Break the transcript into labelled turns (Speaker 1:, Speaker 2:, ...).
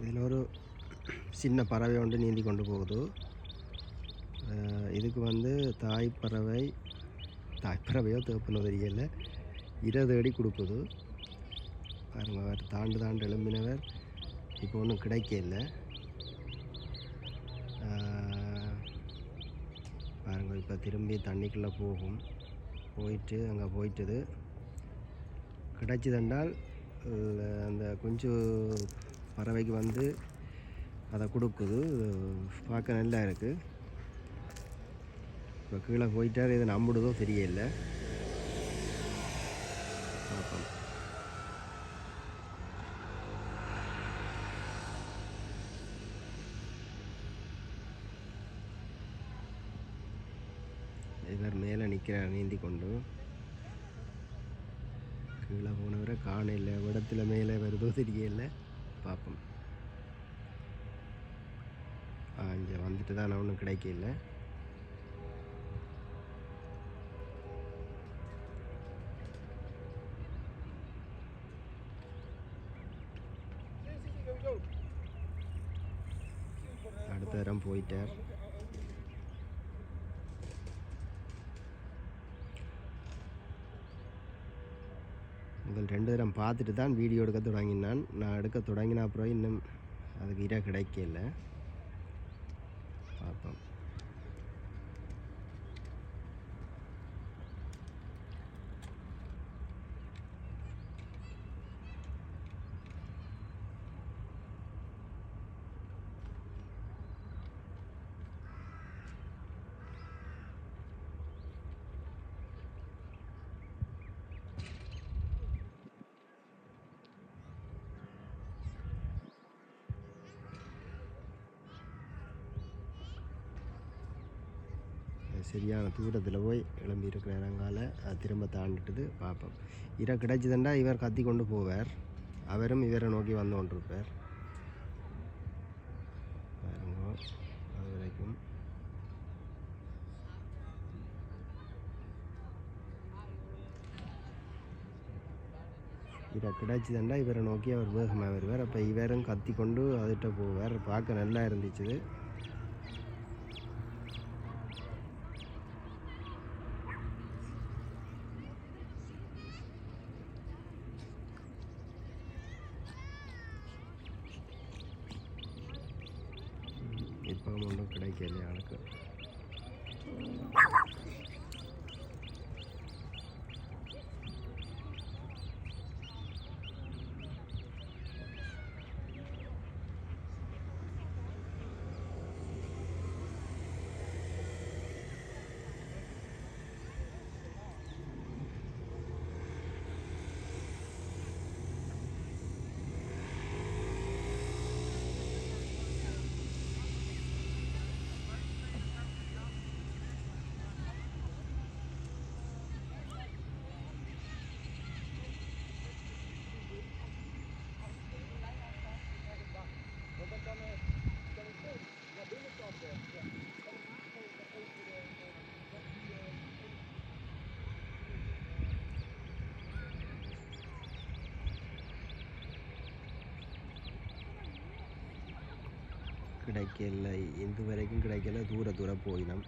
Speaker 1: இதில் ஒரு சின்ன பறவை ஒன்று நீந்தி கொண்டு போகுது இதுக்கு வந்து தாய் பறவை தாய் பறவையோ தெரியல இரை தேடி கொடுக்குது பாருங்கள் அவர் தாண்டு தாண்டு எழும்பினவர் இப்போ ஒன்றும் கிடைக்கல பாருங்கள் இப்போ திரும்பி தண்ணிக்குள்ளே போகும் போயிட்டு அங்கே போயிட்டது கிடைச்சதென்றால் அந்த கொஞ்சம் பறவைக்கு வந்து அதை கொடுக்குது. பார்க்க நல்லா இருக்குது இப்போ கீழே போயிட்டார் இதை நம்பிடுதோ தெரியல. பார்ப்போம். இவர் மேலே நிற்கிறார் நீந்தி கொண்டு கீழே போனவரை காணல இடத்துல மேலே வருதோ தெரியல. பார்ப்போம். ஆ இங்கே வந்துட்டு தான் ஒன்றும் கிடைக்கல. அடுத்த இடம் போயிட்டார். முதல் ரெண்டு தரம் பார்த்துட்டு தான் வீடியோ எடுக்க தொடங்கினான். நான் எடுக்க தொடங்கின அப்புறம் இன்னும் அதுக்கு இரை கிடைக்கல. பார்ப்போம் அது சரியான தூரத்தில் போய் கிளம்பி இருக்கிற இடங்கால திரும்ப தாண்டிட்டுது பார்ப்போம் இரை கிடைச்சதுண்டா இவர் கத்தி கொண்டு போவார். அவரும் இவரை நோக்கி வந்து கொண்டிருப்பார். பாருங்க அது வரைக்கும். இதை கிடைச்சதுண்டா இவரை நோக்கி அவர் வேகமாக வருவார். அப்போ இவரும் கத்தி கொண்டு அதுகிட்ட போவார். பார்க்க நல்லா இருந்துச்சு. இப்போ ஒன்றும் கிடைக்கல எனக்கு கிடைக்கல இது வரைக்கும் கிடைக்கல. தூர தூர போயினோம்.